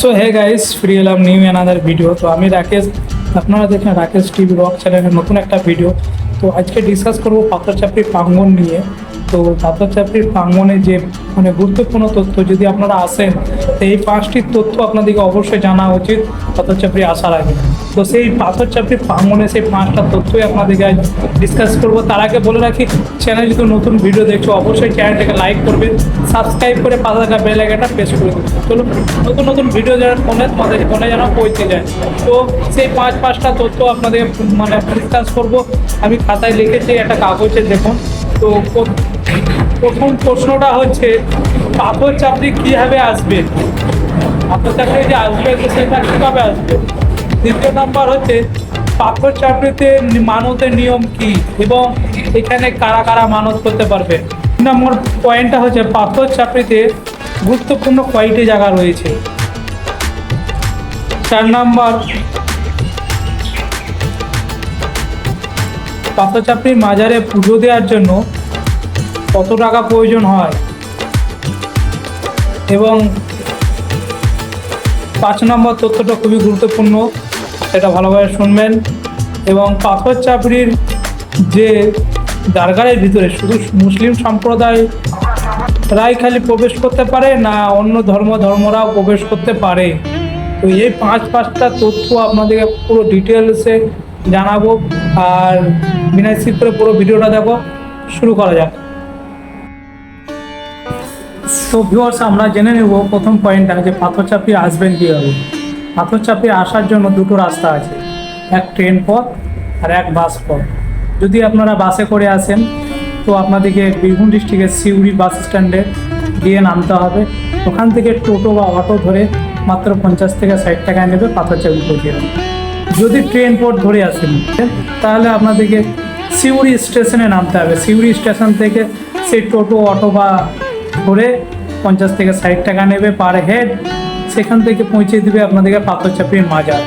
So hey guys ফ্রি এলাম new another video তো আমি রাকেশ, আপনারা দেখেন রাকেশ টিভি রক চ্যানেলের নতুন একটা ভিডিও তো, আজকে ডিসকাস করব পাথর চাপড়ি প্রাঙ্গন নিয়ে। তো চাপড়ির প্রাঙ্গনে যে মানে গুরুত্বপূর্ণ তথ্য যদি আপনারা আসেন, তো এই পাঁচটি তথ্য আপনাদেরকে অবশ্যই জানা উচিত চাপড়ি আসার আগে। তো সেই পাথরচাপড়ি প্রাঙ্গনে সেই পাঁচটা তথ্যই আপনাদেরকে আজ ডিসকাস করব। তার আগে বলে রাখি চ্যানেল যদি নতুন ভিডিও দেখছ, অবশ্যই চ্যানেলটাকে লাইক করবে সাবস্ক্রাইব করে পাশে থাকা বেল আইকনটা প্রেস করে দেবে। চলো নতুন নতুন ভিডিও যারা ফোনে তোমাদের ফোনে যেন পৌঁছে যায়। তো সেই পাঁচ পাঁচটা তথ্য আপনাদের মানে ডিসকাস করব। আমি খাতায় লিখেছি, একটা কাগজে দেখুন। তো প্রথম প্রশ্নটা হচ্ছে, পাথর চাপড়ি কীভাবে আসবে? পাথর চাপড়ি যে আসবে, তো সেটা কীভাবে আসবে? দ্বিতীয় নাম্বার হচ্ছে, পাথর চাপড়িতে মানতের নিয়ম কি? এবং এখানে কারা কারা মানত করতে পারবে? নম্বর পয়েন্টটা হচ্ছে, পাথর চাপড়িতে গুরুত্বপূর্ণ কয়টি জায়গা রয়েছে? চার নম্বর, পাথর চাপড়ির মাজারে পুজো দেওয়ার জন্য কত টাকা প্রয়োজন হয়? এবং পাঁচ নম্বর তথ্যটা খুবই গুরুত্বপূর্ণ, সেটা ভালোভাবে শুনবেন। এবং পাথর চাপড়ির যে দারগারের ভিতরে শুধু মুসলিম সম্প্রদায় রাই খালি প্রবেশ করতে পারে না অন্য ধর্ম ধর্মরাও প্রবেশ করতে পারে? তো এই পাঁচ পাঁচটা তথ্য আপনাদেরকে পুরো ডিটেলসে জানাব। আর বিনা করে পুরো ভিডিওটা দেখো। শুরু করা যাক। তো ভিউয়ার্স আমরা জেনে নেব প্রথম পয়েন্টটা যে পাথর চাপড়ি আসবেন কীভাবে। পাথর চাপড়ি আসার জন্য দুটো রাস্তা আছে, এক ট্রেন পথ আর এক বাস পথ। যদি আপনারা বাসে করে আসেন, তো আপনাদেরকে বীরভূম ডিস্ট্রিক্টের সিউড়ি বাস স্ট্যান্ডে গিয়ে নামতে হবে। ওখান থেকে টোটো বা অটো ধরে মাত্র পঞ্চাশ থেকে ষাট টাকায় নেবে পাথর চাপড়ি পৌঁছে যাবে। যদি ট্রেন পথ ধরে আসেন, তাহলে আপনাদেরকে সিউড়ি স্টেশনে নামতে হবে। সিউড়ি স্টেশন থেকে সেই টোটো, অটো বা ধরে পঞ্চাশ থেকে ষাট টাকা নেবে পার হেড সেখান থেকে পৌঁছে দিবে আপনাদেরকে পাথর চাপড়ির মাজার।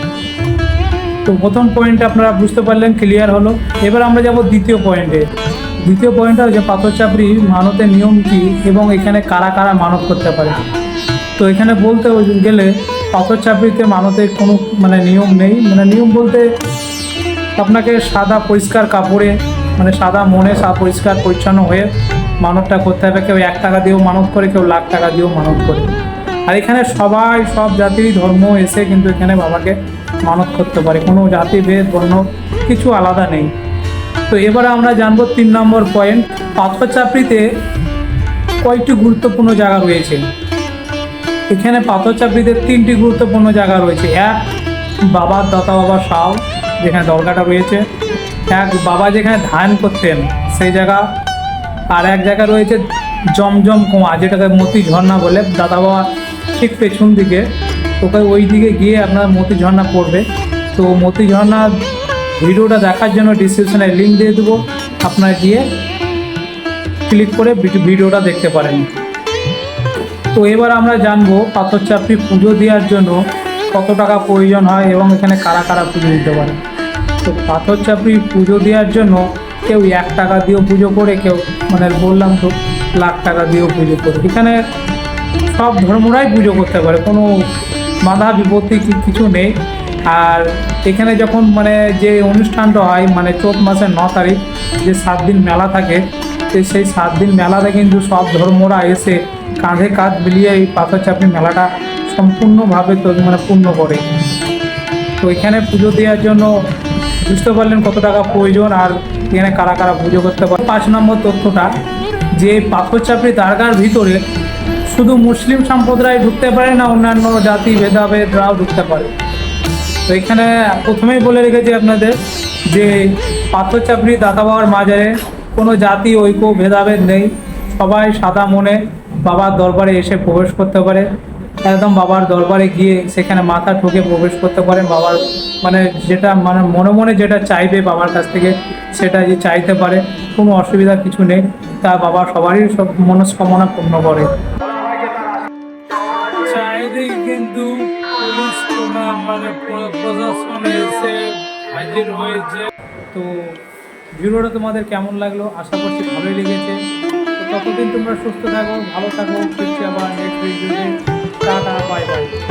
তো প্রথম পয়েন্ট আপনারা বুঝতে পারলেন ক্লিয়ার হলো। এবার আমরা যাব দ্বিতীয় পয়েন্টে দ্বিতীয় পয়েন্টটা হচ্ছে পাথর চাপড়ি মানতের নিয়ম কি এবং এখানে কারা কারা মানত করতে পারে? তো এখানে বলতে গেলে পাথর চাপড়িতে মানতের কোনো মানে নিয়ম নেই। মানে নিয়ম বলতে আপনাকে সাদা পরিষ্কার কাপড়ে মানে সাদা মনে সা পরিষ্কার পরিচ্ছন্ন হয়ে মানবটা করতে হবে, কেউ এক টাকা দিয়েও মানত করে, কেউ লাখ টাকা দিয়েও মানত করে। আর এখানে সবাই, সব জাতির ধর্ম এসে কিন্তু এখানে বাবাকে মানত করতে পারে। কোনো জাতি, ভেদ, বর্ণ কিছু আলাদা নেই। তো এবারে আমরা জানব তিন নম্বর পয়েন্ট। পাথর চাপড়িতে কয়টি গুরুত্বপূর্ণ জায়গা রয়েছে? এখানে পাথর চাপড়িতে তিনটি গুরুত্বপূর্ণ জায়গা রয়েছে। এক বাবার দাতা বাবা সাউ যেখানে দরগাটা রয়েছে। এক, বাবা যেখানে ধান করতেন, সেই জায়গা আর এক জায়গা রয়েছে জমজম কুয়া, যেটাকে মতি ঝর্ণা বলে। দাদা বাবা ঠিক পেছন দিকে, ওকে ওই দিকে গিয়ে আপনার মতি ঝর্ণা পড়বে। তো মতি ঝর্ণার ভিডিওটা দেখার জন্য ডিসক্রিপশনে লিঙ্ক দিয়ে দেবো। আপনার গিয়ে ক্লিক করে ভিডিওটা দেখতে পারেন। তো এবার আমরা জানব পাথর চাপড়ি পুজো দেওয়ার জন্য কত টাকা প্রয়োজন হয় এবং এখানে কারা কারা পুজো দিতে পারে। তো পাথর চাপড়ি পুজো দেওয়ার জন্য কেউ এক টাকা দিয়েও পুজো করে, কেউ মানে বললাম তো লাখ টাকা দিয়েও পুজো করে। এখানে সব ধর্মরাই পুজো করতে পারে, কোনো বাধা বিপত্তি কিছু নেই। আর এখানে যখন মানে যে অনুষ্ঠানটা হয় মানে চৈত মাসের ন তারিখ, যে সাত দিন মেলা থাকে সেই সাত দিন মেলাতে কিন্তু সব ধর্মরা এসে কাঁধে কাঁধ মিলিয়ে এই পাথর চাপড়ি মেলাটা সম্পূর্ণভাবে মানে পূর্ণ করে। তো এখানে পুজো দেওয়ার জন্য বুঝতে পারলেন কত টাকা প্রয়োজন আর এখানে কারা কারা পুজো করতে পারে। পাঁচ নম্বর তথ্যটা, যে পাথর চাপড়ি দারগার ভিতরে শুধু মুসলিম সম্প্রদায় ঢুকতে পারে না, অন্যান্য জাতি ভেদাভেদরাও ঢুকতে পারে। তো এখানে প্রথমেই বলে রেখেছি আপনাদের যে পাথর চাপড়ি দাতা বাবার মাজারে কোনো জাতি, ঐক্য, ভেদাভেদ নেই। সবাই সাদা মনে বাবার দরবারে এসে প্রবেশ করতে পারে। একদম বাবার দরবারে গিয়ে সেখানে মাথা ঠুকে প্রবেশ করতে পারেন। বাবার মানে যেটা মানে মনে মনে যেটা চাইবে বাবার কাছ থেকে সেটা যে চাইতে পারে কোনো অসুবিধা কিছু নেই। তা বাবা সবারই সব মনস্কামনা পূর্ণ করে। চারিদিকে কিন্তু পুলিশ মানে প্র- প্রশাসন এসে হাজির হয়েছে। তো ভিডিওটা তোমাদের কেমন লাগল? আশা করছি ভালোই লেগেছে। তো ততদিন তোমরা সুস্থ থাকো ভালো থাকো। ফিরছি আবার নেক্সট ভিডিওতে จากา